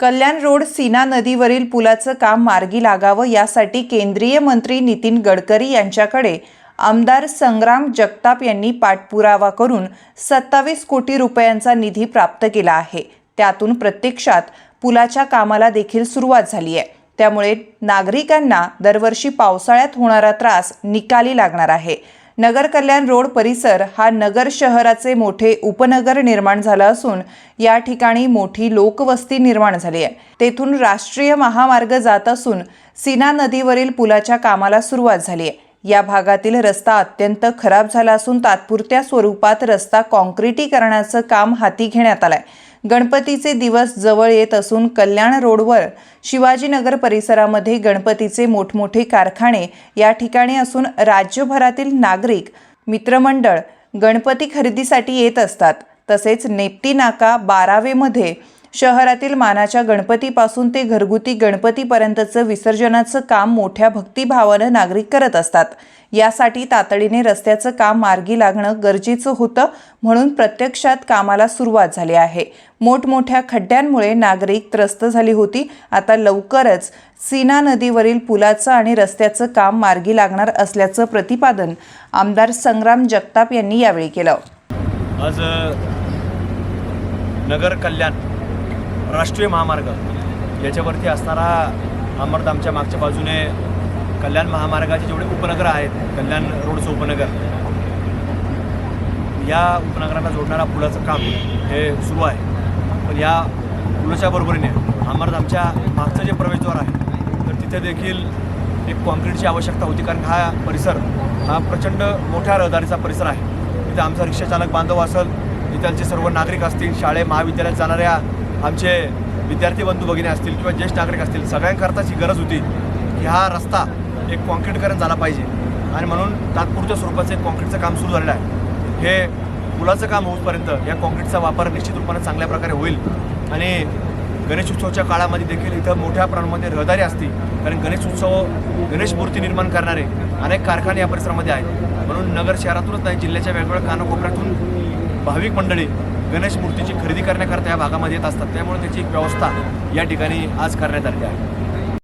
कल्याण road Sina नदीवरील पुलाचं काम मार्गी लागावं यासाठी केंद्रीय मंत्री नितीन गडकरी यांच्याकडे आमदार संग्राम जगताप यांनी पाठपुरावा करून सत्तावीस कोटी रुपयांचा निधी प्राप्त केला आहे. त्यातून प्रत्यक्षात पुलाच्या कामाला देखील सुरुवात झाली आहे. त्यामुळे नागरिकांना दरवर्षी पावसाळ्यात होणारा त्रास निकाली लागणार आहे. नगर कल्याण रोड परिसर हा नगर शहराचे मोठे उपनगर निर्माण झालं असून या ठिकाणी मोठी लोकवस्ती निर्माण झाली आहे. तेथून राष्ट्रीय महामार्ग जात असून सीना नदीवरील पुलाच्या कामाला सुरुवात झाली आहे. या भागातील रस्ता अत्यंत खराब झाला असून तात्पुरत्या स्वरूपात रस्ता काँक्रिटीकरणाचं काम हाती घेण्यात आलं आहे गणपतीचे दिवस जवळ येत असून कल्याण रोडवर शिवाजीनगर परिसरामध्ये गणपतीचे मोठमोठे कारखाने या ठिकाणी असून राज्यभरातील नागरिक मित्रमंडळ गणपती खरेदीसाठी येत असतात. तसेच नेप्ती नाका बारावेमध्ये शहरातील मानाच्या गणपतीपासून ते घरगुती गणपतीपर्यंतचं विसर्जनाचं काम मोठ्या भक्तिभावानं नागरिक करत असतात. यासाठी तातडीने रस्त्याचं काम मार्गी लागणं गरजेचं होतं म्हणून प्रत्यक्षात कामाला सुरुवात झाली आहे. मोठमोठ्या खड्ड्यांमुळे नागरिक त्रस्त झाली होती. आता लवकरच सीना नदीवरील पुलाचं आणि रस्त्याचं काम मार्गी लागणार असल्याचं प्रतिपादन आमदार संग्राम जगताप यांनी यावेळी केलं. आज नगर कल्याण राष्ट्रीय महामार्ग. याच्यावरती असणारा अमरधामच्या मागच्या बाजूने कल्याण महामार्गाचे जेवढे उपनगर आहेत कल्याण रोडचं उपनगर या उपनगराला जोडणारा पुलाचं काम हे सुरू आहे. पण या पुलाच्या बरोबरीने अमरधामच्या मागचं जे प्रवेशद्वार आहे तर तिथे देखील एक कॉन्क्रीटची आवश्यकता होती. कारण हा परिसर हा प्रचंड मोठ्या रहदारीचा परिसर आहे. तिथे आमचा रिक्षाचालक बांधव असेल इथलचे सर्व नागरिक असतील शाळे महाविद्यालयात जाणाऱ्या आमचे विद्यार्थी बंधू भगिनी असतील किंवा ज्येष्ठ नागरिक असतील सगळ्यांकरताच ही गरज होती की हा रस्ता एक कॉन्क्रीटकरण झाला पाहिजे. आणि म्हणून तात्पुरत्या स्वरूपाचं एक कॉन्क्रीटचं काम सुरू झालेलं आहे. हे पुलाचं काम होऊपर्यंत या कॉन्क्रीटचा वापर निश्चित रूपाने चांगल्या प्रकारे होईल. आणि गणेश उत्सवाच्या काळामध्ये देखील इथं मोठ्या प्रमाणामध्ये रहदारी असते. कारण गणेश उत्सव गणेश मूर्ती निर्माण करणारे अनेक कारखाने या परिसरामध्ये आहेत. म्हणून नगर शहरातूनच नाही जिल्ह्याच्या वेगवेगळ्या कानाकोपऱ्यातून भाविक मंडळी गणेश मूर्तीची खरेदी करण्याकरता या भागामध्ये येत असतात. त्यामुळे त्याची एक व्यवस्था या ठिकाणी आज करण्यात आली आहे.